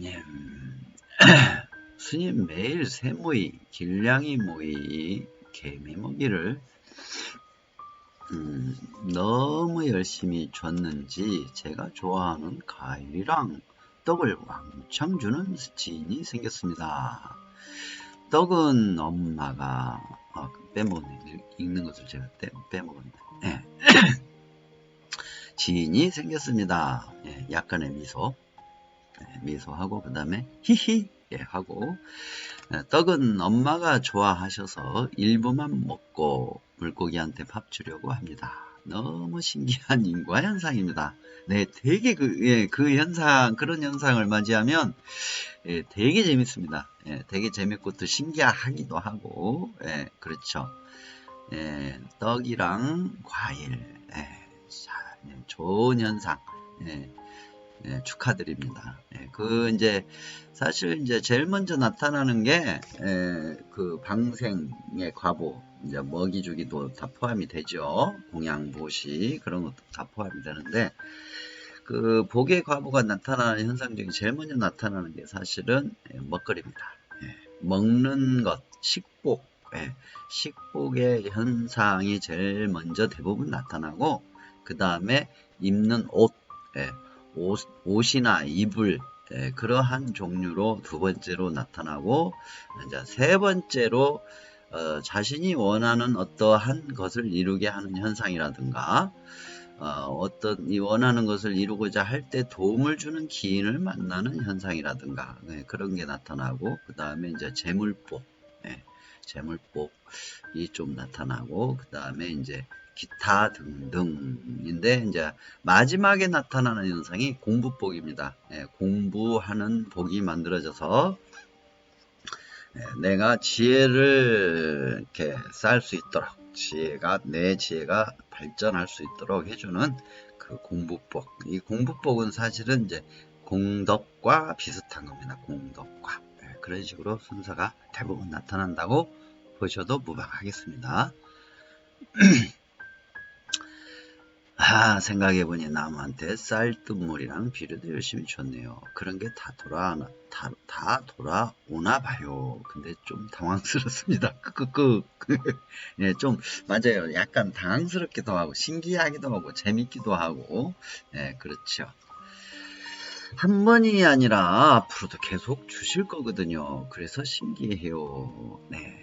스님, 스님 매일 새모이, 길냥이 모이, 개미모기를 음, 너무 열심히 줬는지 제가 좋아하는 과일이랑 떡을 왕창 주는 지인이 생겼습니다. 떡은 엄마가 아, 빼먹었네. 읽는 것을 제가 떼, 빼먹었네. 예. 지인이 생겼습니다. 예, 약간의 미소. 예, 미소하고 그 다음에 히히 예, 하고 예, 떡은 엄마가 좋아하셔서 일부만 먹고 물고기한테 밥 주려고 합니다. 너무 신기한 인과 현상입니다. 네, 되게 그, 예, 그 현상, 그런 현상을 맞이하면, 예, 되게 재밌습니다. 예, 되게 재밌고 또 신기하기도 하고, 예, 그렇죠. 예, 떡이랑 과일, 예, 자, 예, 좋은 현상, 예, 예, 축하드립니다. 예, 그 이제 사실 이제 제일 먼저 나타나는 게그 방생의 과보, 이제 먹이 주기도 다 포함이 되죠. 공양 보시 그런 것도 다 포함이 되는데 그 복의 과보가 나타나는 현상 중에 제일 먼저 나타나는 게 사실은 예, 먹거리입니다. 예, 먹는 것, 식복, 예, 식복의 현상이 제일 먼저 대부분 나타나고 그 다음에 입는 옷, 예, 옷, 옷이나 이불 예, 그러한 종류로 두 번째로 나타나고 이제 세 번째로 어, 자신이 원하는 어떠한 것을 이루게 하는 현상이라든가 어, 떤이 원하는 것을 이루고자 할 때 도움을 주는 기인을 만나는 현상이라든가 네, 그런 게 나타나고 그 다음에 이제 재물복 네, 재물복이 좀 나타나고 그 다음에 이제 기타 등등인데 이제 마지막에 나타나는 현상이 공부복입니다. 예, 공부하는 복이 만들어져서 예, 내가 지혜를 이렇게 쌓을 수 있도록 지혜가 내 지혜가 발전할 수 있도록 해주는 그 공부복. 이 공부복은 사실은 이제 공덕과 비슷한 겁니다. 공덕과 예, 그런 식으로 순서가 대부분 나타난다고 보셔도 무방하겠습니다. 아, 생각해보니 나무한테 쌀뜨물이랑 비료도 열심히 줬네요. 그런 게 다 돌아, 다, 다 돌아오나 봐요. 근데 좀 당황스럽습니다. 끄끄끄. 예, 좀, 맞아요. 약간 당황스럽기도 하고, 신기하기도 하고, 재밌기도 하고, 예, 그렇죠. 한 번이 아니라 앞으로도 계속 주실 거거든요. 그래서 신기해요. 네.